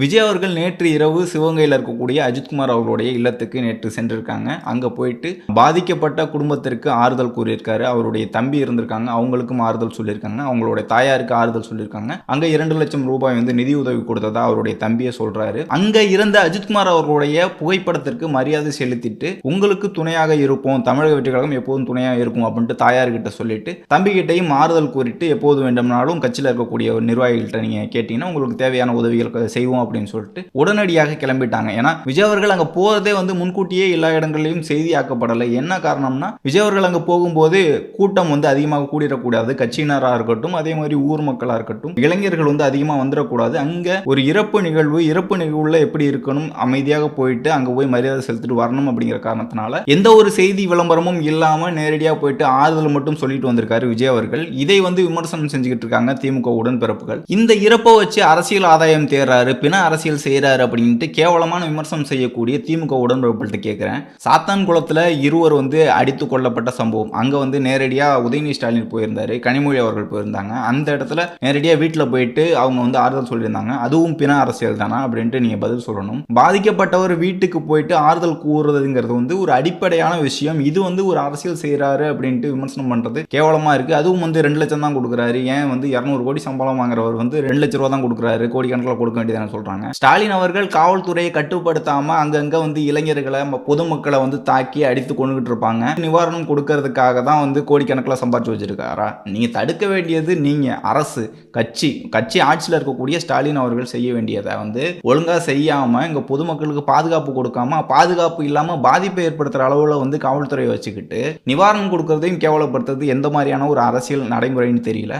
விஜய் அவர்கள் நேற்று இரவு சிவகங்கையில் இருக்கக்கூடிய அஜித்குமார் அவர்களுடைய இல்லத்துக்கு நேற்று சென்றிருக்காங்க. அங்கே போயிட்டு பாதிக்கப்பட்ட குடும்பத்திற்கு ஆறுதல் கூறியிருக்காரு. அவருடைய தம்பி இருந்திருக்காங்க. அவங்களுக்கும் ஆறுதல் சொல்லியிருக்காங்க. அவங்களுடைய தாயாருக்கு ஆறுதல் சொல்லியிருக்காங்க. அங்கே இரண்டு லட்சம் ரூபாய் வந்து நிதி உதவி கொடுத்ததா அவருடைய தம்பியை சொல்றாரு. அங்கே இருந்த அஜித்குமார் அவர்களுடைய புகைப்படத்திற்கு மரியாதை செலுத்திட்டு உங்களுக்கு துணையாக இருப்போம். தமிழக வெற்றி கழகம் எப்போதும் துணையாக இருக்கும் அப்படின்ட்டு தாயார்கிட்ட சொல்லிட்டு தம்பிகிட்டையும் ஆறுதல் கூறிட்டு எப்போது வேண்டும்னாலும் கட்சியில் இருக்கக்கூடிய ஒரு நிர்வாகிகள்கிட்ட நீங்கள் கேட்டீங்கன்னா உங்களுக்கு தேவையான உதவிகள் செய்வோம் அப்படின்னு சொல்லிட்டு உடனடியாக கிளம்பிட்டாங்க. ஏன்னா விஜய் அவர்கள் அங்க போறதே வந்து முன்கூட்டியே எல்லா இடங்களிலும் செய்தியாக்கப்படலை. என்ன காரணம்னா விஜய் அவர்கள் அங்க போகும்போது கூட்டம் வந்து அதிகமாக கூடிடக்கூடாது. கட்சியினராக இருக்கட்டும் அதே மாதிரி ஊர் மக்களாக இருக்கட்டும் இளைஞர்கள் வந்து அதிகமாக வந்துடக்கூடாது. அங்க ஒரு இறப்பு நிகழ்வு இறப்பு நிகழ்வுல எப்படி இருக்கணும் அமைதியாக போயிட்டு அங்க போய் மரியாதை செலுத்திட்டு வரணும் அப்படிங்கிற காரணத்தினால எந்த ஒரு செய்தி விளம்பரமும் இல்லாம நேரடியாக போயிட்டு ஆறுதல் மட்டும் சொல்லிட்டு வந்திருக்காரு விஜய் அவர்கள். இதை வந்து விமர்சனம் செஞ்சுக்கிட்டு இருக்காங்க திமுக உடன்பிறப்புகள். இந்த இறப்பை வச்சு அரசியல் ஆதாயம் தேர்றாரு. என்ன அரசியல் செய்கிறாரு அப்படின்ட்டு கேவலமான விமர்சனம் செய்யக்கூடிய திமுக உடன்பிறப்புகள்கிட்ட கேட்குறேன் சாத்தான் குளத்தில் இருவர் வந்து அடித்து கொல்லப்பட்ட சம்பவம். அங்கே வந்து நேரடியாக உதயநிதி ஸ்டாலின் போயிருந்தாரு கனிமொழி அவர்கள் போயிருந்தாங்க. அந்த இடத்துல நேரடியாக வீட்டில் போயிட்டு அவங்க வந்து ஆறுதல் சொல்லியிருந்தாங்க. அதுவும் பிண அரசியல் தானா அப்படின்ட்டு நீங்கள் பதில் சொல்லணும். பாதிக்கப்பட்டவர் வீட்டுக்கு போயிட்டு ஆறுதல் கூறுறதுங்கிறது வந்து ஒரு அடிப்படையான விஷயம். இது வந்து ஒரு அரசியல் செய்கிறாரு அப்படின்ட்டு விமர்சனம் பண்ணுறது கேவலமாக இருக்குது அதுவும் வந்து ரெண்டு லட்சம் தான் கொடுக்குறாரு. ஏன் வந்து இரநூறு கோடி சம்பளம் வாங்குறவர் வந்து ரெண்டு லட்ச ரூபா தான் கொடுக்குறாரு. கோடிக்கணக்கில் கொடுக்க வேண்டியதான சொல்கிறாங்க ஸ்டாலின் அவர்கள் காவல்துறையை கட்டுப்படுத்தாமல் அங்கங்கே வந்து இளைஞர்களை ம- பொதுமக்களை வந்து தாக்கி அடித்து கொண்டுகிட்டு இருப்பாங்க. நிவாரணம் கொடுக்கறதுக்காக தான் வந்து கோடிக்கணக்கில் சம்பாதிச்சு வச்சுருக்காரா? நீங்கள் தடுக்க வேண்டியது நீங்கள் அரசு கட்சி. கட்சி ஆட்சியில் இருக்கக்கூடிய ஸ்டாலின் அவர்கள் செய்ய வேண்டியதை வந்து ஒழுங்காக செய்யாமல் இங்கே பொதுமக்களுக்கு பாதுகாப்பு கொடுக்காம பாதுகாப்பு இல்லாமல் பாதிப்பை ஏற்படுத்துகிற அளவில் வந்து காவல்துறையை வச்சுக்கிட்டு நிவாரணம் கொடுக்கறதையும் கேவலப்படுத்துறது எந்த மாதிரியான ஒரு அரசியல் நடைமுறைன்னு தெரியல.